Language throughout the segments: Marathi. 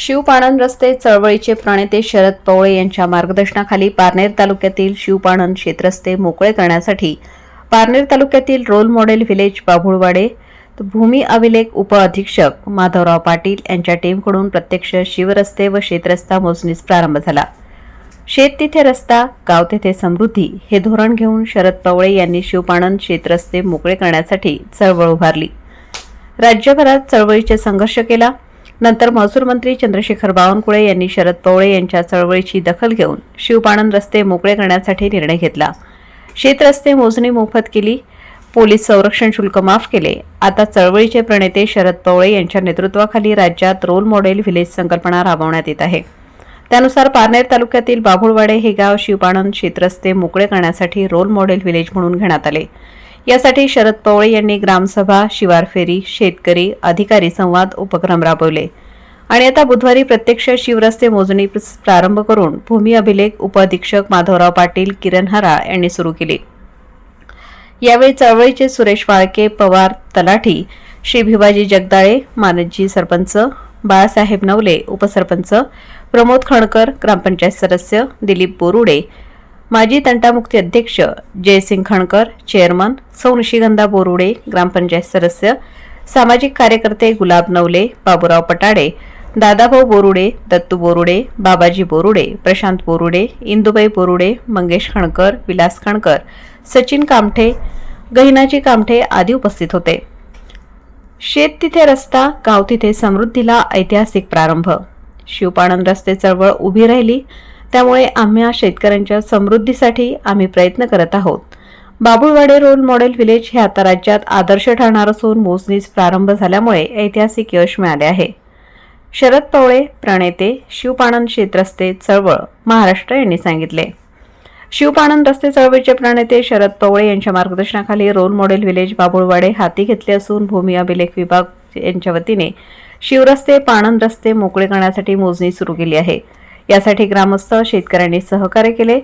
शिवपाणंद रस्ते चळवळीचे प्रणेते शरद पवळे यांच्या मार्गदर्शनाखाली पारनेर तालुक्यातील शिवपाणन शेतरस्ते मोकळे करण्यासाठी पारनेर तालुक्यातील रोल मॉडेल व्हिलेज बाभुळवाडे भूमी अभिलेख उपअधीक्षक माधवराव पाटील यांच्या टीमकडून प्रत्यक्ष शिवरस्ते व शेतरस्ता मोजणीस प्रारंभ झाला. शेत तिथे रस्ता गाव तेथे समृद्धी हे धोरण घेऊन शरद पवळे यांनी शिवपाणन शेतरस्ते मोकळे करण्यासाठी चळवळ उभारली. राज्यभरात चळवळीचे संघर्ष केला. नंतर महसूल मंत्री चंद्रशेखर बावनकुळे यांनी शरद पवळे यांच्या चळवळीची दखल घेऊन शिवपाणंद रस्ते मोकळे करण्यासाठी निर्णय घेतला. शेत रस्ते मोजणी मोफत केली. पोलीस संरक्षण शुल्क माफ केले. आता चळवळीचे प्रणेते शरद पवळे यांच्या नेतृत्वाखाली राज्यात रोल मॉडेल व्हिलेज संकल्पना राबवण्यात येत आहे. त्यानुसार पारनेर तालुक्यातील बाभुळवाडे हे गाव शिवपाणंद शेतरस्ते मोकळे करण्यासाठी रोल मॉडेल व्हिलेज म्हणून घेण्यात आले. यासाठी शरद पवळे यांनी ग्रामसभा शिवार फेरी शेतकरी अधिकारी संवाद उपक्रम राबवले. आणि आता बुधवारी प्रत्यक्ष शिवरस्ते मोजणी प्रारंभ करून भूमी अभिलेख उपअधीक्षक माधवराव पाटील किरण हरा यांनी सुरू केली. यावेळी चळवळीचे सुरेश वाळके पवार तलाठी श्री भिवाजी जगदाळे मानजी सरपंच बाळासाहेब नवले उपसरपंच प्रमोद खणकर ग्रामपंचायत सदस्य दिलीप बोरुडे माजी तंटामुक्ती अध्यक्ष जयसिंग खणकर चेअरमन सौ निशिगंधा बोरुडे ग्रामपंचायत सदस्य सामाजिक कार्यकर्ते गुलाब नवले बाबूराव पटाडे दादाभाऊ बोरुडे दत्तू बोरुडे बाबाजी बोरुडे प्रशांत बोरुडे इंदुबाई बोरुडे मंगेश खणकर विलास खणकर सचिन कामठे गहिनाजी कामठे आदी उपस्थित होते. शेत तिथे रस्ता गाव तिथे समृद्धीला ऐतिहासिक प्रारंभ. शिवपाणंद रस्ते चळवळ उभी राहिली. त्यामुळे आम्ही शेतकऱ्यांच्या समृद्धीसाठी आम्ही प्रयत्न करत आहोत. बाबुळवाडे रोल मॉडेल विलेज हे आता राज्यात आदर्श ठरणार असून मोजणीस प्रारंभ झाल्यामुळे ऐतिहासिक यश मिळाले आहे. शरद पवळे प्रणेते शिवपाणंद शेतरस्ते चळवळ महाराष्ट्र यांनी सांगितले. शिवपाणंद रस्ते चळवळीचे प्रणेते शरद पवळे यांच्या मार्गदर्शनाखाली रोल मॉडेल विलेज बाबुळवाडे हाती घेतले असून भूमी अभिलेख विभाग यांच्या वतीने शिवरस्ते पाणंद रस्ते मोकळे करण्यासाठी मोजणी सुरू केली आहे. यासाठी ग्रामस्थ शेतकऱ्यांनी सहकार्य केले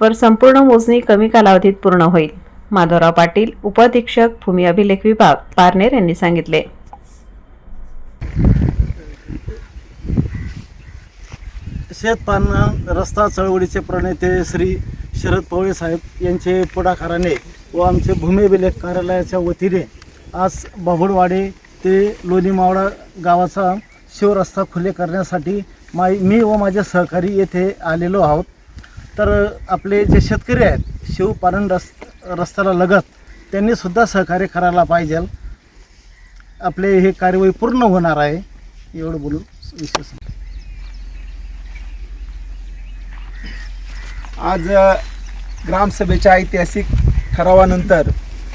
वर संपूर्ण मोजणी कमी कालावधीत पूर्ण होईल. माधवराव पाटील उपाधीक्षक भूमी अभिलेख विभाग पारनेर यांनी सांगितले. शेतपालना रस्ता चळवळीचे प्रणेते श्री शरद पवळे साहेब यांचे पुढाकाराने व आमचे भूमी अभिलेख कार्यालयाच्या वतीने आज बाभुळवाडे ते लोणीमावळा गावाचा शिवरस्ता खुले करण्यासाठी माई मी व माझे सहकारी येथे आलेलो आहोत. तर आपले जे शेतकरी आहेत शिवपालन रस रस्त्याला लगत त्यांनीसुद्धा सहकार्य करायला पाहिजे. आपले हे कार्यवाही पूर्ण होणार आहे. एवढं बोलून विशेष. आज ग्रामसभेच्या ऐतिहासिक ठरावानंतर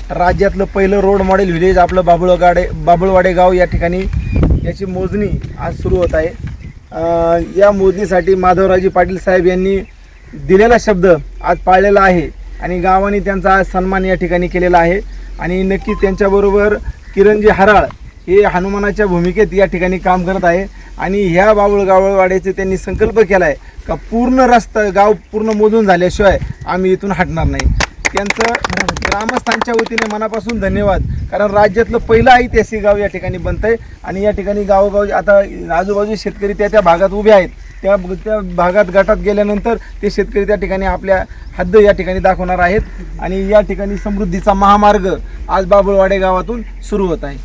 राज्यातलं पहिलं रोड मॉडेल व्हिलेज आपलं बाबुळगाडे बाबुळवाडे गाव या ठिकाणी याची मोजणी आज सुरू होत आहे. या मोजणीसाठी माधवराजी पाटील साहेब यांनी दिलेला शब्द आज पाळलेला आहे आणि गावाने त्यांचा आज सन्मान या ठिकाणी केलेला आहे. आणि नक्कीच त्यांच्याबरोबर किरणजी हराळ हे हनुमानाच्या भूमिकेत या ठिकाणी काम करत आहे. आणि ह्या बाबुळगाववाड्याचे त्यांनी संकल्प केला आहे का पूर्ण रस्ता गाव पूर्ण मोजून झाल्याशिवाय आम्ही इथून हटणार नाही. त्यांचं ग्रामस्थांच्या वतीने मनापासून धन्यवाद. कारण राज्यातलं पहिलं ऐतिहासिक गाव या ठिकाणी बनत आहे आणि या ठिकाणी गावोगाव आता आजूबाजू शेतकरी त्या त्या भागात उभे आहेत. त्या त्या भागात गटात गेल्यानंतर ते शेतकरी त्या ठिकाणी आपल्या हद्द या ठिकाणी दाखवणार आहेत. आणि या ठिकाणी समृद्धीचा महामार्ग आज बाबुळवाडे गावातून सुरू होत आहे.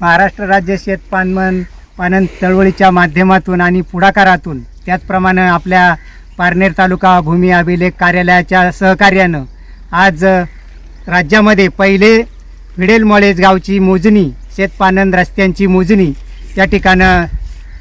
महाराष्ट्र राज्य शेत पानमन पानन चळवळीच्या माध्यमातून आणि पुढाकारातून त्याचप्रमाणे आपल्या पारनेर तालुका भूमी अभिलेख कार्यालयाच्या सहकार्यानं आज राज्यामध्ये पहिले विडेलमळेज गावची मोजणी शेतपानंद रस्त्यांची मोजणी त्या ठिकाणं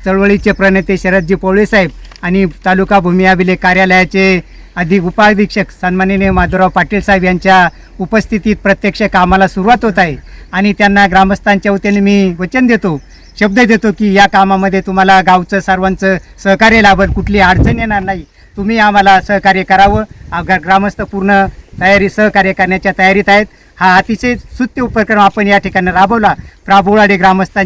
चळवळीचे प्रणेते शरदजी पोळेसाहेब आणि तालुका भूमी अभिलेख कार्यालयाचे अधिक उपाधीक्षक सन्माननीय माधवराव पाटील साहेब यांच्या उपस्थितीत प्रत्यक्ष कामाला सुरुवात होत आहे आणि त्यांना ग्रामस्थांच्या वतीने मी वचन देतो शब्द देतो की या कामामध्ये तुम्हाला गावचं सर्वांचं सहकार्य लाभत कुठली अडचण येणार नाही. तुम्ही आम्हाला सहकार्य करावं. आ- ग्रामस्थ पूर्ण तयारी सहकार्य करण्याच्या तयारीत आहेत. हा अतिशय स्तुत्य उपक्रम आपण या ठिकाणी राबवला. प्राबुळाडे ग्रामस्थांच्या